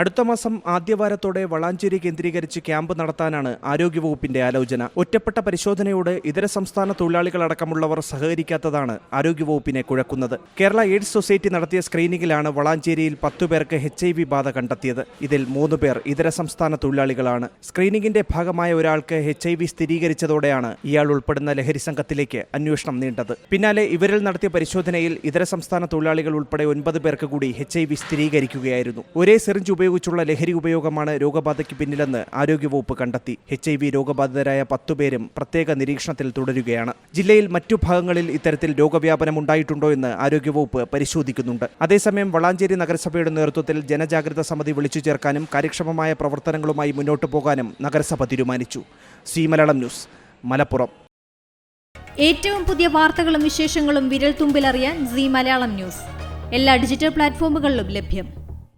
അടുത്ത മാസം ആദ്യവാരത്തോടെ വളാഞ്ചേരി കേന്ദ്രീകരിച്ച് ക്യാമ്പ് നടത്താനാണ് ആരോഗ്യവകുപ്പിന്റെ ആലോചന. ഒറ്റപ്പെട്ട പരിശോധനയോട് ഇതര സംസ്ഥാന തൊഴിലാളികളടക്കമുള്ളവർ സഹകരിക്കാത്തതാണ് ആരോഗ്യവകുപ്പിനെ കുഴക്കുന്നത്. കേരള എയ്ഡ്സ് സൊസൈറ്റി നടത്തിയ സ്ക്രീനിംഗിലാണ് വളാഞ്ചേരിയിൽ പത്തു പേർക്ക് എച്ച് ഐ വി ബാധ കണ്ടെത്തിയത്. ഇതിൽ മൂന്ന് പേർ ഇതര സംസ്ഥാന തൊഴിലാളികളാണ്. സ്ക്രീനിംഗിന്റെ ഭാഗമായ ഒരാൾക്ക് എച്ച് ഐ വി സ്ഥിരീകരിച്ചതോടെയാണ് ഇയാൾ ഉൾപ്പെടുന്ന ലഹരി സംഘത്തിലേക്ക് അന്വേഷണം നീണ്ടത്. പിന്നാലെ ഇവരിൽ നടത്തിയ പരിശോധനയിൽ ഇതര സംസ്ഥാന തൊഴിലാളികൾ ഉൾപ്പെടെ ഒൻപത് പേർക്ക് കൂടി എച്ച് ഐ വി സ്ഥിരീകരിക്കുകയായിരുന്നു. ഒരേ സിറിഞ്ച് ഉപയോഗിച്ചുള്ള ലഹരി ഉപയോഗമാണ് രോഗബാധയ്ക്ക് പിന്നിലെന്ന് ആരോഗ്യവകുപ്പ് കണ്ടെത്തി. എച്ച് ഐ വി രോഗബാധിതരായ പത്തുപേരും പ്രത്യേക നിരീക്ഷണത്തിൽ തുടരുകയാണ്. ജില്ലയിൽ മറ്റു ഭാഗങ്ങളിൽ ഇത്തരത്തിൽ രോഗവ്യാപനം ഉണ്ടായിട്ടുണ്ടോ എന്ന് ആരോഗ്യവകുപ്പ് പരിശോധിക്കുന്നുണ്ട്. അതേസമയം വളാഞ്ചേരി നഗരസഭയുടെ നേതൃത്വത്തിൽ ജനജാഗ്രത സമിതി വിളിച്ചു ചേർക്കാനും കാര്യക്ഷമമായ പ്രവർത്തനങ്ങളുമായി മുന്നോട്ടു പോകാനും നഗരസഭ തീരുമാനിച്ചു. C Malayalam news Malappuram. ഏറ്റവും പുതിയ വാർത്തകളും വിശേഷങ്ങളും വിരൽ തുമ്പിലറിയാൻ സി മലയാളം ന്യൂസ്. എല്ലാ ഡിജിറ്റൽ പ്ലാറ്റ്ഫോമുകളിലും ലഭ്യം.